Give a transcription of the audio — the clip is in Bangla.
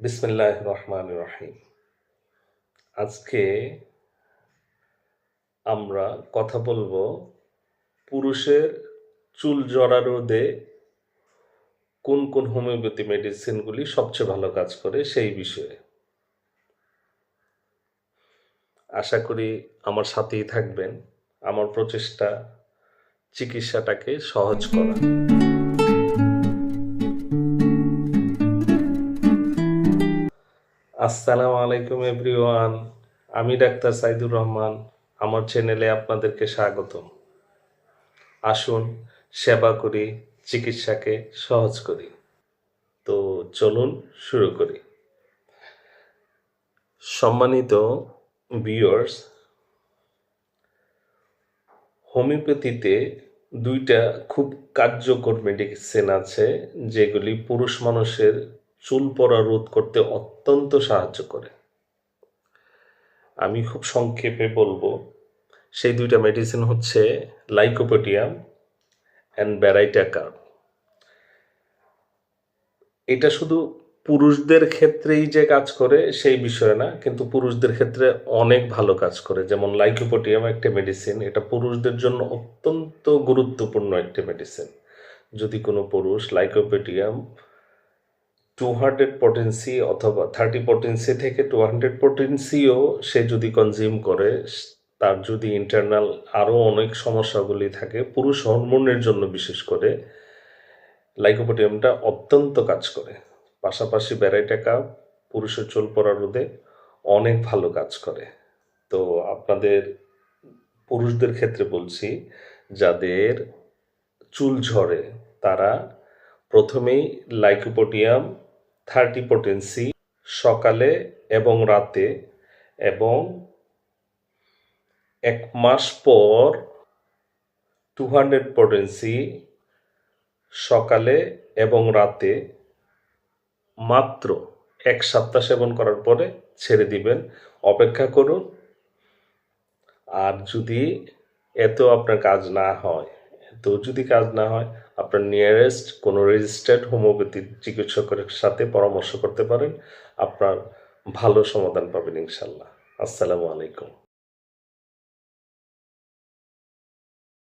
বিসমিল্লাহ রহমান রহিম। আজকে আমরা কথা বলব পুরুষের চুল জড়া রোধে কোন কোন হোমিওপ্যাথি মেডিসিনগুলি সবচেয়ে ভালো কাজ করে সেই বিষয়ে। আশা করি আমার সাথেই থাকবেন। আমার প্রচেষ্টা চিকিৎসাটাকে সহজ করা। আসসালামু আলাইকুম এভরিওয়ান, আমি ডাক্তার সাইদুর রহমান, আমার চ্যানেলে আপনাদেরকে স্বাগত আসুন, সেবা করি, চিকিৎসাকে সহজ করি। তো চলুন শুরু করি। সম্মানিত ভিউয়ার্স হোমিওপ্যাথিতে দুইটা খুব কার্যকর মেডিসিন আছে, যেগুলি পুরুষ মানুষের চুল পড়া রোধ করতে অত্যন্ত সাহায্য করে। আমি খুব সংক্ষেপে বলব, সেই দুইটা মেডিসিন হচ্ছে লাইকোপোডিয়াম অ্যান্ড ব্যারাইটাকা এটা শুধু পুরুষদের ক্ষেত্রেই যে কাজ করে, সেই বিষয়ে না, কিন্তু পুরুষদের ক্ষেত্রে অনেক ভালো কাজ করে। যেমন লাইকোপোডিয়াম একটা মেডিসিন এটা পুরুষদের জন্য অত্যন্ত গুরুত্বপূর্ণ একটি মেডিসিন যদি কোনো পুরুষ লাইকোপোডিয়াম টু হান্ড্রেড পটেন্সি অথবা থার্টি পটেন্সি থেকে টু হান্ড্রেড পটেন্সিও সে যদি কনজিউম করে, তার যদি ইন্টারনাল আরও অনেক সমস্যাগুলি থাকে, পুরুষ হরমোনের জন্য বিশেষ করে লাইকোপোডিয়ামটা অত্যন্ত কাজ করে। পাশাপাশি ব্যারাইটাকা পুরুষের চুল পড়া রোধে অনেক ভালো কাজ করে। তো আপনাদের, পুরুষদের ক্ষেত্রে বলছি, যাদের চুল ঝরে, তারা প্রথমেই লাইকোপোডিয়াম থার্টি পোটেন্সি সকালে এবং রাতে এবং এক মাস পর টু হান্ড্রেড পোটেন্সি সকালে এবং রাতে মাত্র এক সপ্তাহ সেবন করার পরে ছেড়ে দিবেন। অপেক্ষা করুন। আর যদি এত আপনার কাজ না হয় তো যদি কাজ না হয় আপনার নিয়ারেস্ট কোনো রেজিস্টার্ড হোমিওপ্যাথি চিকিৎসকের সাথে পরামর্শ করতে পারেন, আপনার ভালো সমাধান পাবেন ইনশাল্লাহ। আসসালামু আলাইকুম।